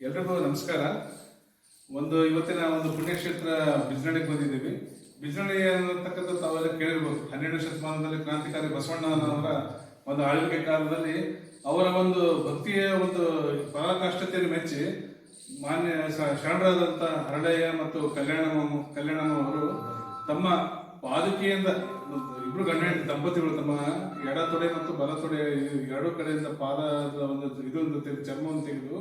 ಎಲ್ರಿಗೂ ನಮಸ್ಕಾರ. ಒಂದು ಇವತ್ತಿನ ಒಂದು ಪುಣ್ಯಕ್ಷೇತ್ರ ಬಿಜ್ನಳ್ಳಿಗೆ ಬಂದಿದ್ದೀವಿ. ಬಿಜ್ನಳ್ಳಿ ಅನ್ನತಕ್ಕಂಥ ತಾವೆಲ್ಲ ಕೇಳಿರ್ಬೋದು. ಹನ್ನೆರಡು ಶತಮಾನದಲ್ಲಿ ಕ್ರಾಂತಿಕಾರಿ ಬಸವಣ್ಣನವರ ಒಂದು ಆಳ್ವಿಕೆ ಕಾಲದಲ್ಲಿ ಅವರ ಒಂದು ಭಕ್ತಿಯ ಒಂದು ಪರಾಕಾಷ್ಠತೆಯನ್ನು ಮೆಚ್ಚಿ ಮಾನ್ಯ ಶರಣರಾದಂಥ ಹರಳಯ್ಯ ಮತ್ತು ಕಲ್ಯಾಣ ಕಲ್ಯಾಣಮ್ಮ ಅವರು ತಮ್ಮ ಪಾದುಕೆಯಿಂದ ಇಬ್ರು ಗಂಡ ದಂಪತಿಗಳು ತಮ್ಮ ಎಡ ತೊಡೆ ಮತ್ತು ಬಲ ತೊಡೆ ಎರಡೂ ಕಡೆಯಿಂದ ಪಾದ ಒಂದು ಇದೊಂದು ಚರ್ಮವನ್ನು ತೆಗೆದು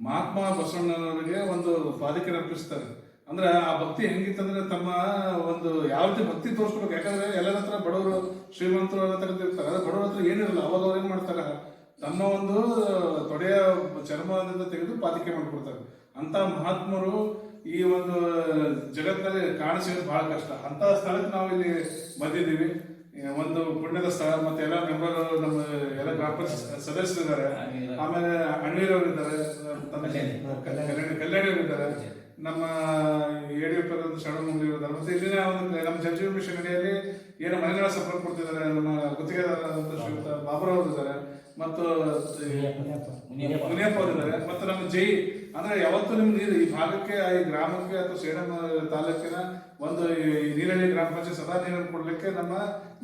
ಮಹಾತ್ಮ ಬಸವಣ್ಣನವರಿಗೆ ಒಂದು ಪಾದಕೆ ಅರ್ಪಿಸ್ತಾರೆ. ಅಂದ್ರೆ ಆ ಭಕ್ತಿ ಹೆಂಗಿತ್ತಂದ್ರೆ ತಮ್ಮ ಒಂದು ಯಾವ ರೀತಿ ಭಕ್ತಿ ತೋರಿಸ್ಬೇಕು? ಯಾಕಂದ್ರೆ ಎಲ್ಲರ ಹತ್ರ ಬಡವರು ಶ್ರೀಮಂತರು ಎಲ್ಲ ತೆಗೆದಿರ್ತಾರೆ ಆದ್ರೆ ಬಡವ್ರ ಹತ್ರ ಏನಿರಲ್ಲ ಅವಾಗ ಅವ್ರು ಏನ್ ಮಾಡ್ತಾರೆ? ತಮ್ಮ ಒಂದು ತೊಡೆಯ ಚರ್ಮದಿಂದ ತೆಗೆದು ಪಾದಿಕೆ ಮಾಡ್ಕೊಡ್ತಾರೆ. ಅಂತ ಮಹಾತ್ಮರು ಈ ಒಂದು ಜಗತ್ತಿನಲ್ಲಿ ಕಾಣಿಸಿರೋದು ಬಹಳ ಕಷ್ಟ. ಅಂತ ಸ್ಥಳಕ್ಕೆ ನಾವು ಇಲ್ಲಿ ಬಂದಿದ್ದೀವಿ. ಒಂದು ಪುಣ್ಯದ ಸ್ಥಳ ಮತ್ತೆ ಎಲ್ಲ ಮೆಂಬರ್ ನಮ್ಮ ಎಲ್ಲ ಗ್ರಾಮ ಪಂಚಾಯತ್ ಸದಸ್ಯರಿದ್ದಾರೆ. ಆಮೇಲೆ ಅಣ್ವೀರವರು ಇದ್ದಾರೆ ತಮ್ಮ ಕಲ್ಯಾಣ. ನಮ್ಮ ಯಡಿಯೂರಪ್ಪ ಶರಣಮಂಗಲಿ ಇದ್ದಾರೆ ಮತ್ತೆ ಇಲ್ಲಿನ ಒಂದು ನಮ್ಮ ಜಲಜೀವ ಮಿಷನ್ ಅಡಿಯಲ್ಲಿ ಏನು ಮನೆಗಳ ಸಂಪರ್ಕ ಕೊಡ್ತಿದ್ದಾರೆ ನಮ್ಮ ಗುತ್ತಿಗೆದಾರರಾದಂಥ ಶ್ರೀಯುತ ಬಾಬರಾವ್ ಇದ್ದಾರೆ ಮತ್ತು ಮುನಿಯಪ್ಪ. ಅವರು ಇದ್ದಾರೆ ಮತ್ತು ನಮ್ಮ ಜೈ ಅಂದ್ರೆ ಯಾವತ್ತೂ ನಿಮ್ಗೆ ನೀರು ಈ ಭಾಗಕ್ಕೆ ಈ ಗ್ರಾಮಕ್ಕೆ ಅಥವಾ ಸೇಡಂ ತಾಲೂಕಿನ ಒಂದು ಈ ನೀರಳ್ಳಿ ಗ್ರಾಮ ಪಂಚಾಯತ್ ಸದಾ ನೀರನ್ನು ಕೊಡ್ಲಿಕ್ಕೆ ನಮ್ಮ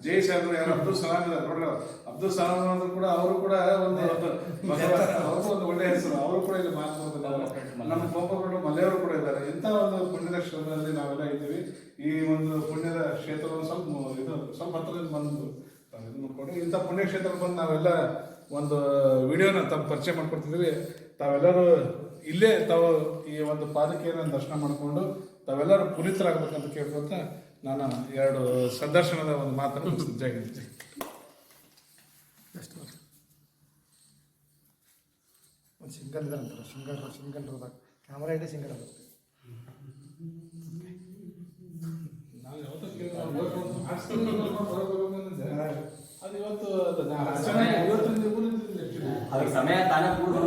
ಜೈ ಸಾಹೇಬ್ ಯಾರು ಅಬ್ದುಲ್ ಸಲಾಮ್ ಇದ್ದಾರೆ. ನೋಡ್ರಿ ಅಬ್ದುಲ್ ಸಲಾಮ್ ಅವರು ಕೂಡ ಅವರು ಕೂಡ ಒಂದು ಅವ್ರಿಗೂ ಒಂದು ಒಳ್ಳೆ ಹೆಸರು ಅವರು ಕೂಡ ಇಲ್ಲಿ ಮಾತನಾಡ್ತಿದ್ದಾರೆ. ನಮ್ಮ ಗೋಪಾಲಗೌಡ ಮಲೆಯವರು ಕೂಡ ಇದ್ದಾರೆ. ಇಂಥ ಒಂದು ಪುಣ್ಯದ ಕ್ಷೇತ್ರದಲ್ಲಿ ನಾವೆಲ್ಲ ಇದ್ದೀವಿ. ಈ ಒಂದು ಪುಣ್ಯದ ಕ್ಷೇತ್ರವನ್ನು ಸ್ವಲ್ಪ ಇದು ಸ್ವಲ್ಪ ಹತ್ರದಿಂದ ಬಂದು ನೋಡ್ಕೊಂಡು ಇಂಥ ಪುಣ್ಯ ಕ್ಷೇತ್ರಕ್ಕೆ ಬಂದು ನಾವೆಲ್ಲ ಒಂದು ವಿಡಿಯೋನ ತಮ್ಮ ಪರಿಚಯ ಮಾಡ್ಕೊಡ್ತಿದ್ದೀವಿ. ತಾವೆಲ್ಲರೂ ಇಲ್ಲೇ ತಾವು ಈ ಒಂದು ಪಾದಕೆಯನ್ನು ದರ್ಶನ ಮಾಡಿಕೊಂಡು ತಾವೆಲ್ಲರೂ ಪುನೀತರಾಗಬೇಕಂತ ಕೇಳ್ಕೊತ ನಾನು ಎರಡು ಸಂದರ್ಶನದ ಒಂದು ಮಾತನ್ನು ಸಜ್ಜಾಗಿದ್ದೀನಿ ಒಂದು ಸಿಂಗಲ್ ಇದೆ ಅಂತಾರೆ. ಸಿಂಗಲ್ ಸಿಂಗಲ್ ಇರೋದಾಗ ಕ್ಯಾಮ್ರಾ ಇದೆ ಸಿಂಗಲ್ ಅದ ಬರ್ಬೇಕು ಅದು ಇವತ್ತು ಅದು ಸಮಯ ತಾನೇ ಪೂರ್ಣ